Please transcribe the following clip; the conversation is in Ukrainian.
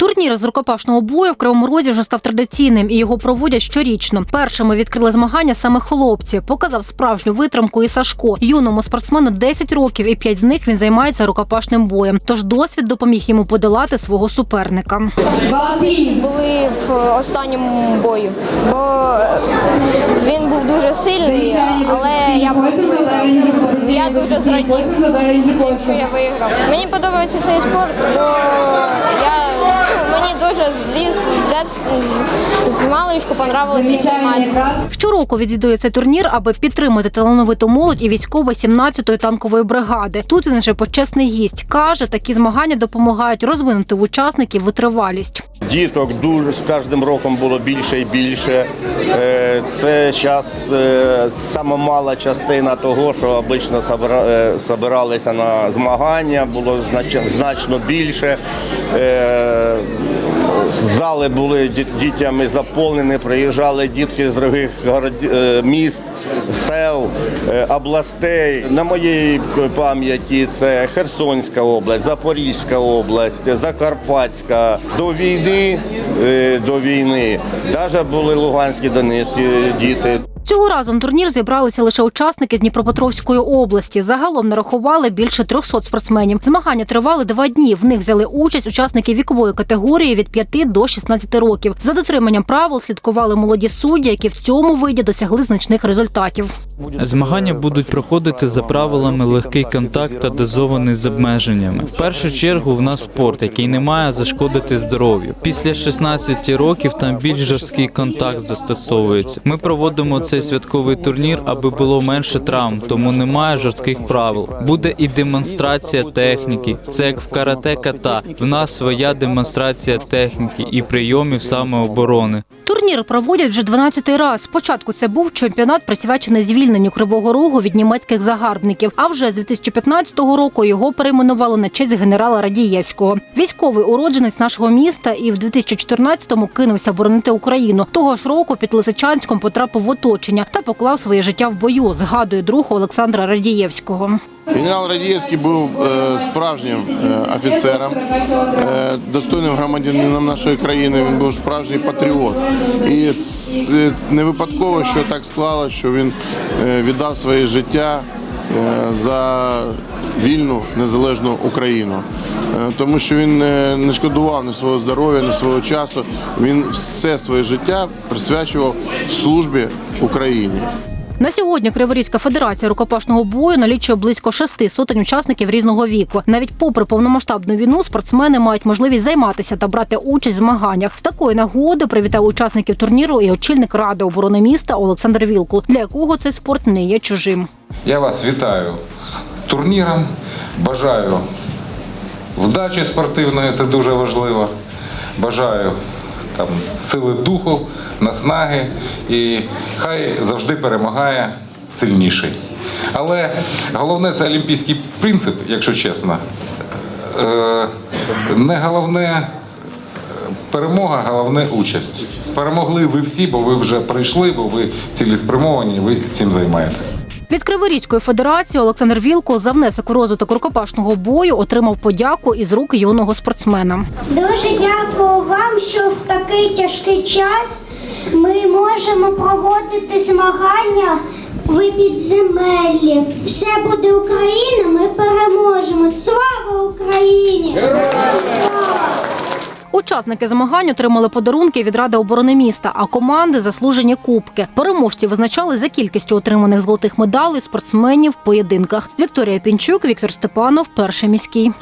Турнір з рукопашного бою в Кривому Розі вже став традиційним і його проводять щорічно. Першими відкрили змагання саме хлопці. Показав справжню витримку і Сашко. Юному спортсмену 10 років, і 5 з них він займається рукопашним боєм. Тож досвід допоміг йому подолати свого суперника. Були в останньому бою, бо е, він був дуже сильний, але я. Я дуже зрадів, що я виграв. Мені подобається цей спорт, бо я мені дуже з з з- з маличку займатися. Щороку відвідує цей турнір, аби підтримати талановиту молодь і військово 17-ї танкової бригади. Тут він вже почесний гість. Каже, такі змагання допомагають розвинути в учасників витривалість. Діток дуже з кожним роком було більше і більше. Е, Це зараз сама мала частина того, що обично собира- е, на змагання, було значно більше. Зали були дітями заповнені, приїжджали дітки з других е, міст, сел, е, областей. На моїй пам'яті це Херсонська область, Запорізька область, Закарпатська. До війни, е, до війни, навіть були Луганські, Донецькі діти. Цього разу на турнір зібралися лише учасники з Дніпропетровської області. Загалом нарахували більше 300 спортсменів. Змагання тривали два дні. В них взяли участь учасники вікової категорії від 5 до 16 років. За дотриманням правил слідкували молоді судді, які в цьому виді досягли значних результатів. Змагання будуть проходити за правилами легкий контакт та дозований з обмеженнями. В першу чергу в нас спорт, який не має зашкодити здоров'ю. Після 16 років там більш жорсткий контакт застосовується. Ми проводимо цей святковий турнір, аби було менше травм, тому немає жорстких правил. Буде і демонстрація техніки. Це як в карате ката. В нас своя демонстрація техніки і прийомів самооборони. Турнір проводять вже 12-й раз. Спочатку це був чемпіонат, присвячений звільненню Кривого Рогу від німецьких загарбників. А вже з 2015 року його перейменували на честь генерала Радієвського. Військовий уродженець нашого міста і в 2014-му кинувся боронити Україну. Того ж року під Лисичанськом потрапив в оточення та поклав своє життя в бою. Згадує друг Олександра Радієвського. Генерал Радієвський був е, справжнім е, офіцером, е, достойним громадянином нашої країни. Він був справжній патріот. І не випадково, що так склалося, що він віддав своє життя за вільну незалежну Україну. Тому що він не шкодував ні свого здоров'я, ні свого часу. Він все своє життя присвячував службі Україні. На сьогодні Криворізька федерація рукопашного бою налічує близько шести сотень учасників різного віку. Навіть попри повномасштабну війну, спортсмени мають можливість займатися та брати участь в змаганнях. З такої нагоди привітав учасників турніру і очільник ради оборони міста Олександр Вілкул, для якого цей спорт не є чужим. Я вас вітаю з турніром. Бажаю вдачі спортивної, це дуже важливо. Бажаю там, сили духу, наснаги і хай завжди перемагає сильніший. Але головне це олімпійський принцип, якщо чесно. Е, Не головне перемога, головне участь. Перемогли ви всі, бо ви вже прийшли, бо ви цілеспрямовані, ви цим займаєтесь. Від Криворізької федерації Олександр Вілкул за внесок у розвиток рукопашного бою отримав подяку із рук юного спортсмена. Дуже дякую вам, що в такий тяжкий час ми можемо проводити змагання в підземеллі. Все буде Україна, ми переможемо. Слава Україні! Учасники змагань отримали подарунки від Ради оборони міста, а команди заслужені кубки. Переможці визначали за кількістю отриманих золотих медалей спортсменів в поєдинках. Вікторія Пінчук, Віктор Степанов, перший міський.